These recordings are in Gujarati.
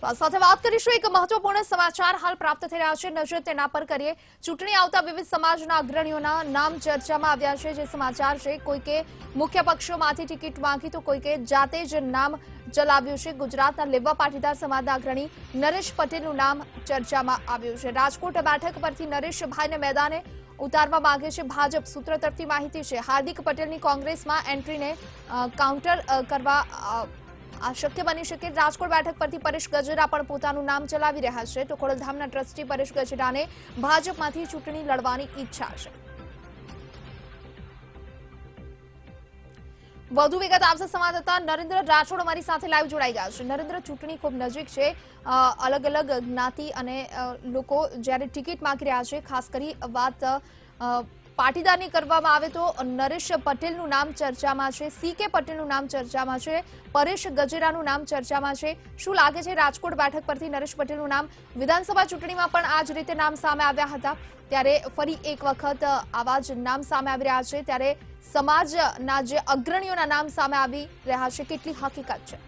સાથે વાત કરીશું એક મહત્વપૂર્ણ સમાચાર હાલ પ્રાપ્ત થઈ રહ્યા છે. નજર તેના પર કરીએ. ચૂંટણી આવતા વિવિધ સમાજના અગ્રણીઓના નામ ચર્ચામાં આવ્યા છે. જે સમાચાર છે, કોઈકે મુખ્ય પક્ષોમાંથી ટિકિટ માંગી તો કોઈકે જાતે જ નામ ચલાવ્યું છે. ગુજરાતના લેવા પાટીદાર સમાજના અગ્રણી નરેશ પટેલનું નામ ચર્ચામાં આવ્યું છે. રાજકોટ બેઠક પરથી નરેશભાઈને મેદાને ઉતારવા માંગે છે ભાજપ સૂત્ર તરફથી માહિતી છે. હાર્દિક પટેલની કોંગ્રેસમાં એન્ટ્રીને કાઉન્ટર કરવા આ શક્ય બની શકે રાજકોટ બેઠક પરથી પરેશ ગજેરા પણ પોતાનું નામ ચલાવી રહ્યા છે તો ખોડલધામના ટ્રસ્ટી પરેશ ગજેરાને ભાજપમાંથી ચૂંટણી લડવાની ઈચ્છા છે. વધુ વિગત આપશે સંવાદદાતા નરેન્દ્ર રાઠોડ અમારી સાથે લાઈવ જોડાઈ ગયા છે. નરેન્દ્ર, ચૂંટણી ખૂબ નજીક છે. અલગ અલગ જ્ઞાતિ અને લોકો જ્યારે ટિકિટ માંગી રહ્યા છે, ખાસ કરી વાત પાટીદારની કરવામાં આવે તો નરેશ પટેલનું નામ ચર્ચામાં છે સી કે પટેલનું નામ ચર્ચામાં છે, પરેશ ગજેરાનું નામ ચર્ચામાં છે. શું લાગે છે રાજકોટ બેઠક પરથી નરેશ પટેલનું નામ? વિધાનસભા ચૂંટણીમાં પણ આ જ રીતે નામ સામે આવ્યા હતા. ત્યારે ફરી એક વખત આવા જ નામ સામે આવી રહ્યા છે. ત્યારે સમાજના જે અગ્રણીઓના નામ સામે આવી રહ્યા છે, કેટલી હકીકત છે?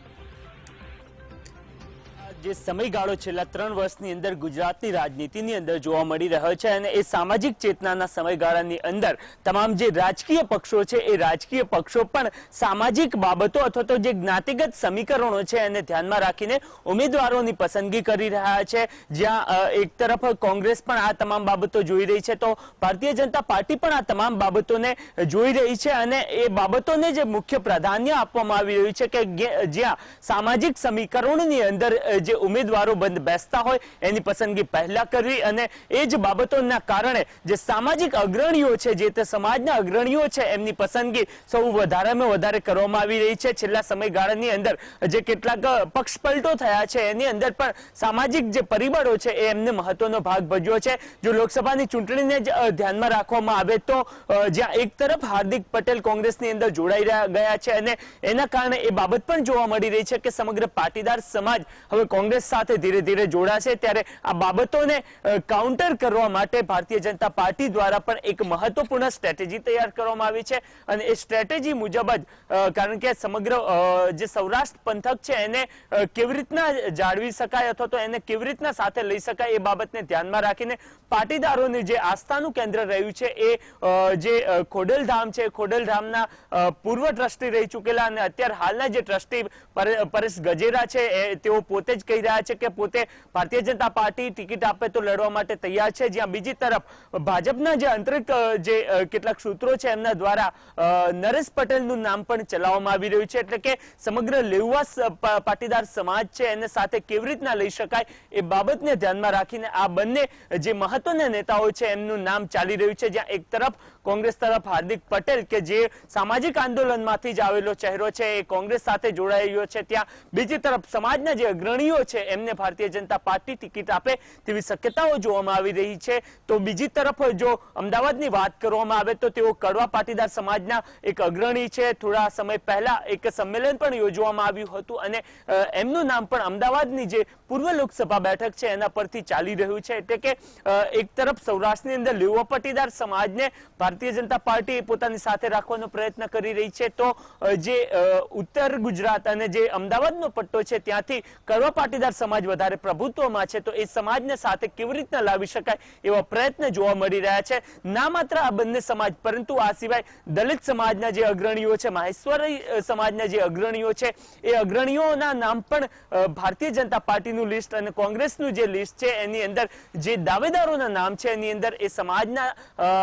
જે સમયગાળો છેલ્લા ત્રણ વર્ષની અંદર ગુજરાતની રાજનીતિની અંદર જોવા મળી રહ્યો છે અને એ સામાજિક ચેતનાના સમયગાળાની અંદર તમામ જે રાજકીય પક્ષો છે એ રાજકીય પક્ષો પણ સામાજિક બાબતો અથવા તો જે જ્ઞાતિગત સમીકરણો છે એને ધ્યાનમાં રાખીને ઉમેદવારોની પસંદગી કરી રહ્યા છે. જ્યાં એક તરફ કોંગ્રેસ પણ આ તમામ બાબતો જોઈ રહી છે તો ભારતીય જનતા પાર્ટી પણ આ તમામ બાબતોને જોઈ રહી છે અને એ બાબતોને જે મુખ્ય પ્રાધાન્ય આપવામાં આવી રહ્યું છે કે જ્યાં સામાજિક સમીકરણોની અંદર અ, જે ઉમેદવારો બંધ બેસતા હોય એની પસંદગી પહેલા કરવી અને એ જ બાબતોના કારણે જે સામાજિક અગ્રણીઓ છે, જે તે સમાજના અગ્રણીઓ છે, એમની પસંદગી સૌ વધારેમાં વધારે કરવામાં આવી રહી છે. છેલ્લા સમયગાળાની અંદર જે કેટલાક પક્ષપલટો થયા છે, એની અંદર પણ સામાજિક જે પરિબળો છે, એ એમને મહત્વનો ભાગ ભજવ્યો છે. જો લોકસભાની ચૂંટણીને જ ધ્યાનમાં રાખવામાં આવે તો જ્યાં એક તરફ હાર્દિક પટેલ કોંગ્રેસની અંદર જોડાઈ ગયા છે અને એના કારણે એ બાબત પણ જોવા મળી રહી છે કે સમગ્ર પાટીદાર સમાજ હવે કોંગ્રેસ સાથે ધીરે ધીરે જોડાશે ત્યારે આ બાબતોને કાઉન્ટર કરવા માટે ભારતીય જનતા પાર્ટી દ્વારા પણ એક મહત્વપૂર્ણ સ્ટ્રેટેજી તૈયાર કરવામાં આવી છે. અને એ સ્ટ્રેટેજી મુજબ જ કારણ કે સમગ્ર જે સૌરાષ્ટ્ર પંથક છે એને કેવી રીતના જાળવી શકાય અથવા તો એને કેવી રીતના સાથે લઈ શકાય એ બાબતને ધ્યાનમાં રાખીને પાટીદારોની જે આસ્થાનું કેન્દ્ર રહ્યું છે એ જે ખોડલધામ છે, ખોડલધામના પૂર્વ ટ્રસ્ટી રહી ચૂકેલા અને અત્યારે હાલના જે ટ્રસ્ટી પરે- પરેશ ગજેરા છે તેઓ પોતે જ કહી રહ્યા છે કે પોતે ભારતીય જનતા પાર્ટી ટિકિટ આપે તો લડવા માટે તૈયાર છે. જ્યાં બીજી તરફ ભાજપના જે આંતરિક જે કેટલાક સૂત્રો છે એમના દ્વારા નરેશ પટેલનું નામ પણ ચલાવવામાં આવી રહ્યું છે. એટલે કે સમગ્ર લેવવા પાટીદાર સમાજ છે એને સાથે કેવી રીતના લઈ શકાય એ બાબતને ધ્યાનમાં રાખીને આ બંને જે મહત્વના નેતાઓ છે એમનું નામ ચાલી રહ્યું છે. જ્યાં એક તરફ કોંગ્રેસ તરફ હાર્દિક પટેલ કે જે સામાજિક આંદોલનમાંથી જ આવેલો ચહેરો છે, એ કોંગ્રેસ સાથે જોડાયેલો છે. ત્યાં બીજી તરફ સમાજના જે અગ્રણીઓ છે, એમને ભારતીય જનતા પાર્ટી ટિકિટ આપે તેવી શક્યતાઓ જોવામાં આવી રહી છે. તો બીજી તરફ જો અમદાવાદની વાત કરવામાં આવે તો તેઓ કડવા પાટીદાર સમાજના એક અગ્રણી છે. થોડા સમય પહેલા એક સંમેલન પણ યોજવામાં આવ્યું હતું અને એમનું નામ પણ અમદાવાદની જે પૂર્વ લોકસભા બેઠક છે, એના પરથી ચાલી રહ્યું છે. એટલે કે એક તરફ સૌરાષ્ટ્રની અંદર લેવા પાટીદાર સમાજને ભારતીય જનતા પાર્ટી પોતાની સાથે રાખવાનો પ્રયત્ન કરી રહી છે. તો જે ઉત્તર ગુજરાત અને જે અમદાવાદનો પટ્ટો છે, ત્યાંથી કડવા પાટીદાર સમાજ વધારે પ્રભુત્વમાં છે. તો એ સમાજને સાથે કેવી રીતના લાવી શકાય એવા પ્રયત્ન જોવા મળી રહ્યા છે. ના માત્ર આ બંને સમાજ, પરંતુ આ સિવાય દલિત સમાજના જે અગ્રણીઓ છે, માહેશ્વરી સમાજના જે અગ્રણીઓ છે, એ અગ્રણીઓના નામ પણ ભારતીય જનતા પાર્ટીનું લિસ્ટ અને કોંગ્રેસનું જે લિસ્ટ છે, એની અંદર જે દાવેદારોના નામ છે, એની અંદર એ સમાજના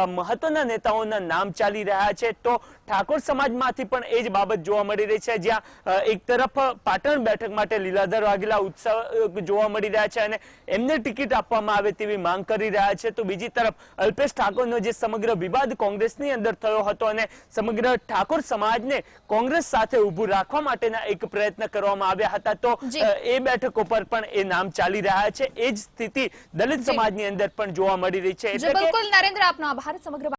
મહત્વના નેતાઓના નામ ચાલી રહ્યા છે તો ઠાકોર સમાજમાંથી પણ એ જ બાબત જોવા મળી રહી છે જ્યાં એક તરફ પાટણ બેઠક માટે લીલાધર વાઘેલા ઉત્સવ જોવા મળી રહ્યા છે અને એમને ટિકિટ આપવામાં આવે તેવી માંગ કરી રહ્યા છે. તો બીજી તરફ અલ્પેશ ઠાકોરનો જે સમગ્ર વિવાદ કોંગ્રેસની અંદર થયો હતો અને સમગ્ર ઠાકોર સમાજને કોંગ્રેસ સાથે ઊભું રાખવા માટેના એક પ્રયત્ન કરવામાં આવ્યા હતા તો એ બેઠકો પર પણ એ નામ ચાલી રહ્યા છે. એ જ સ્થિતિ દલિત. સમાજની અંદર પણ જોવા મળી રહી છે. એટલે બિલકુલ નરેન્દ્ર આપનો આભાર સમગ્ર